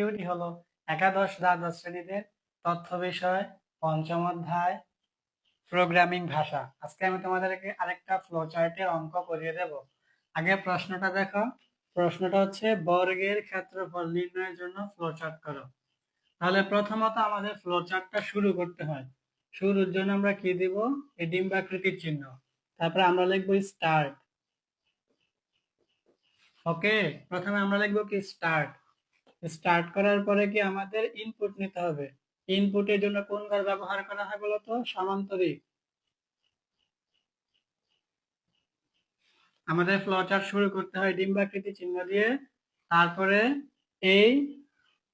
এমসিকিউটি হলো একাদশ দ্বাদশ শ্রেণীতে তথ্য বিষয়, পঞ্চম অধ্যায় প্রোগ্রামিং ভাষা। আজকে আমি তোমাদেরকে আরেকটা ফ্লো চার্টের অঙ্ক করিয়ে দেব। আগে প্রশ্নটা দেখো। প্রশ্নটা হচ্ছে, বর্গের ক্ষেত্রফল নির্ণয়ের জন্য ফ্লো চার্ট করো। তাহলে প্রথমত আমাদের ফ্লো চার্টটা শুরু করতে হয়। শুরুর জন্য আমরা কি দিব? এই ডিম্বাকৃতির চিহ্ন। তারপরে আমরা লিখব স্টার্ট ওকে প্রথমে আমরা লিখব কি? স্টার্ট স্টার্ট করার পরে কি আমাদের ইনপুট নিতে হবে? ইনপুটের জন্য কোন ঘর ব্যবহার করা হয় বলতো সমান্তরিক। আমাদের ফ্লোচার্ট শুরু করতে হয় ডিম্বাকৃতি চিহ্ন দিয়ে। তারপরে এই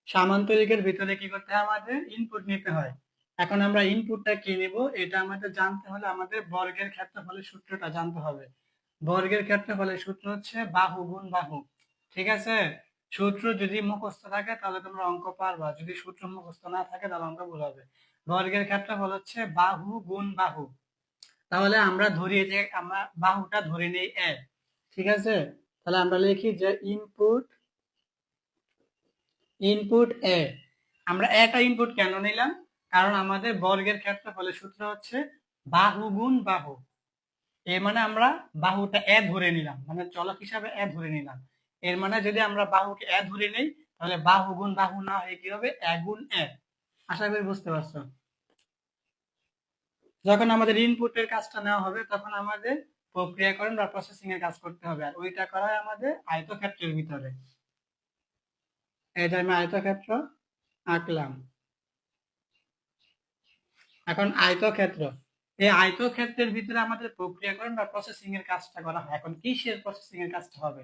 সামান্তরিকের ভিতরে কি করতে হয় আমাদের ইনপুট নিতে হয়। এখন আমরা ইনপুটটা কি নিব? এটা আমাদের জানতে হলে আমাদের বর্গের ক্ষেত্রফলের সূত্রটা জানতে হবে। বর্গের ক্ষেত্রফলের সূত্র হচ্ছে বাহু গুণ বাহু। ঠিক আছে? সূত্র যদি মুখস্থ থাকে, তাহলে তোমরা অঙ্ক পারবা। যদি সূত্র মুখস্থ না থাকে, তাহলে অঙ্ক ভুল হবে। বর্গের ক্ষেত্রফল হচ্ছে বাহু গুণ বাহু। তাহলে আমরা ধরি যে, আমরা বাহুটা ধরে নেই এ ঠিক আছে? তাহলে আমরা লিখি যে ইনপুট ইনপুট এ আমরা একটা ইনপুট কেন নিলাম? কারণ আমাদের বর্গের ক্ষেত্রফলের সূত্র হচ্ছে বাহু গুণ বাহু। এ মানে আমরা বাহুটা এ ধরে নিলাম। মানে চলক হিসাবে এ ধরে নিলাম। এর মানে যদি আমরা বাহুকে এ ধরে নেই, তাহলে বাহু গুণ বাহু না হয়ে কি হবে? এ গুণ এ। আশা করি বুঝতে পারছ? যখন আমাদের ইনপুটের কাজটা নেওয়া হবে, তখন আমাদের প্রক্রিয়াকরণ বা প্রসেসিং এর কাজ করতে হবে। আর ওইটা করা হয় আমাদের আয়তক্ষেত্রের ভিতরে। এটা আমি আয়তক্ষেত্র আঁকলাম। এখন আয়তক্ষেত্র। এই আয়তক্ষেত্রের ভিতরে আমাদের প্রক্রিয়াকরণ বা প্রসেসিং এর কাজটা করা হয়। এখন কিসের প্রসেসিং এর কাজটা হবে?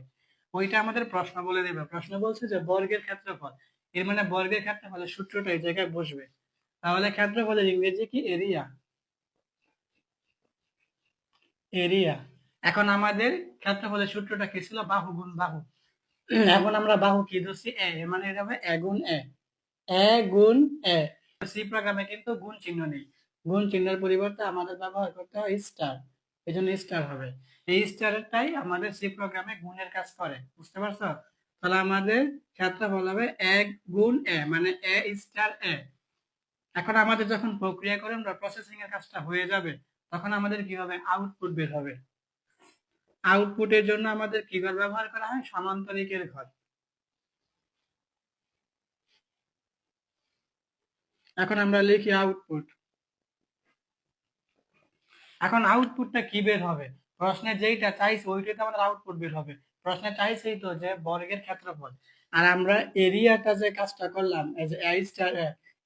ওইটা আমাদের প্রশ্ন বলে দেবে। প্রশ্ন বলছে যে বর্গের ক্ষেত্রফল, এর মানে বর্গের ক্ষেত্রফলের সূত্রটা এই জায়গায় বসবে। তাহলে ক্ষেত্রফলের ইংরেজি কি? এরিয়া। এরিয়া। এখন আমাদের ক্ষেত্রফলের সূত্রটা কি ছিল? বাহু গুণ বাহু। এখন আমরা বাহু কি ধরছি? এ। মানে এটা হবে এ গুণ এ। এ গুণ এ। সি প্রোগ্রামে কিন্তু গুণ চিহ্ন নেই। গুণ চিহ্নের পরিবর্তে আমাদের ব্যবহার করতে হয় স্টার। এই জন্য স্টার হবে। এই স্টারটাই আমাদের সি প্রোগ্রামে গুণের কাজ করে, বুঝতে পারছ? তাহলে আমাদের ক্ষেত্রফল হবে এক গুণ এ মানে এ স্টার এ। এখন আমাদের যখন প্রক্রিয়াকরণ বা প্রসেসিং এর কাজটা হয়ে যাবে, তখন আমাদের কি হবে? আউটপুট বের হবে। আউটপুটের জন্য আমাদের কি ঘর ব্যবহার করা হয়? সমান্তরিকের ঘর। এখন আমরা লিখি আউটপুট এখন আউটপুটটা কি বের হবে? প্রশ্নে যেইটা চাইছে ওইটাতে আমাদের আউটপুট বের হবে। প্রশ্নে চাইছেই তো যে বর্গের ক্ষেত্রফল। আর আমরা এরিয়াটা যে কাজটা করলাম এজ এ স্টার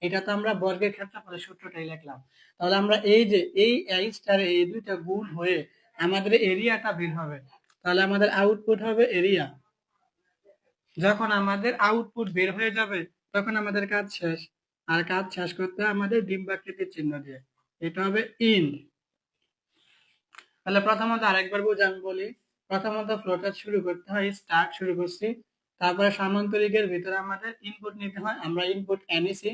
এটা তো আমরা বর্গের ক্ষেত্রফলের সূত্রটাই লিখলাম। তাহলে আমরা এই যে এই এ স্টার এই দুইটা গুণ হয়ে আমাদের এরিয়াটা বের হবে। তাহলে আমাদের আউটপুট হবে এরিয়া। যখন আমাদের আউটপুট বের হয়ে যাবে, তখন আমাদের কাজ শেষ। আর কাজ শেষ করতে আমাদের ডিম্বাকৃতির চিহ্ন দিয়ে। এটা হবে ইন তাহলে প্রথমত আরেকবার বুঝে আমি বলি, প্রথমত ফ্লোটার শুরু করতে হয় স্টার্ট শুরু করছি। তারপরে সামান্তরিকের ভিতরে আমাদের ইনপুট নিতে হয়, আমরা ইনপুট এনেছি।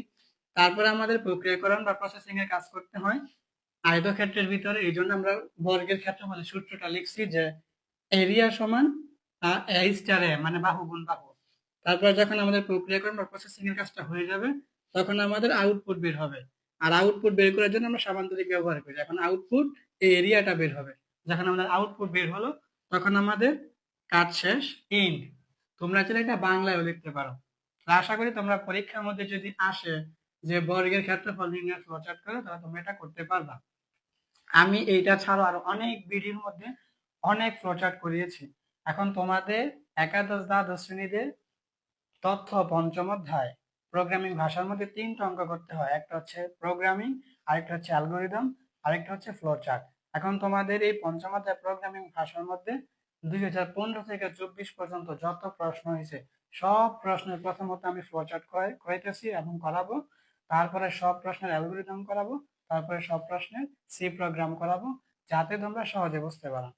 তারপরে আমাদের প্রক্রিয়াকরণ বা প্রসেসিং এর কাজ করতে হয়। আয়তক্ষেত্রের ভিতরে, এই জন্য আমরা বর্গের ক্ষেত্রে মানে সূত্রটা লিখছি যে এরিয়া সমান এ স্টার মানে বাহু গুণ বাহু। তারপরে যখন আমাদের প্রক্রিয়াকরণ বা প্রসেসিং এর কাজটা হয়ে যাবে, তখন আমাদের আউটপুট বের হবে। আর আউটপুট বের করার জন্য আমরা সামান্তরিক ব্যবহার করি। এখন আউটপুট এই এরিয়াটা বের হবে। যখন আমাদের আউটপুট বের হলো, তখন আমাদের কাজ শেষ। ইন্ড তোমরা চাইলে এটা বাংলায়ও লিখতে পারো। আশা করি তোমরা পরীক্ষার মধ্যে যদি আসে যে বর্গের ক্ষেত্রফল নির্ণয় ফ্লোচার্ট করে, তাহলে তোমরা এটা করতে পারবা। আমি এইটা ছাড়াও আরও অনেক ভিডিওর মধ্যে অনেক ফ্লোচার্ট করিয়েছি। এখন তোমাদের একাদশ, দ্বাদশ শ্রেণীতে তথ্য পঞ্চম অধ্যায়। প্রোগ্রামিং ভাষার মধ্যে তিনটা অঙ্ক করতে হয়। একটা হচ্ছে প্রোগ্রামিং আরেকটা হচ্ছে অ্যালগোরিদম আরেকটা হচ্ছে ফ্লোচার্ট এখন তোমাদের এই পঞ্চম অধ্যায় প্রোগ্রামিং ভাষার মধ্যে দুই হাজার পনেরো থেকে চব্বিশ পর্যন্ত যত প্রশ্ন হয়েছে, সব প্রশ্নের প্রথমত আমি ফ্লোচার্ট করাইতেছি এবং করাবো। তারপরে সব প্রশ্নের অ্যালগোরিদম করাবো, তারপরে সব প্রশ্নের সি প্রোগ্রাম করাবো, যাতে তোমরা সহজে বুঝতে পারো।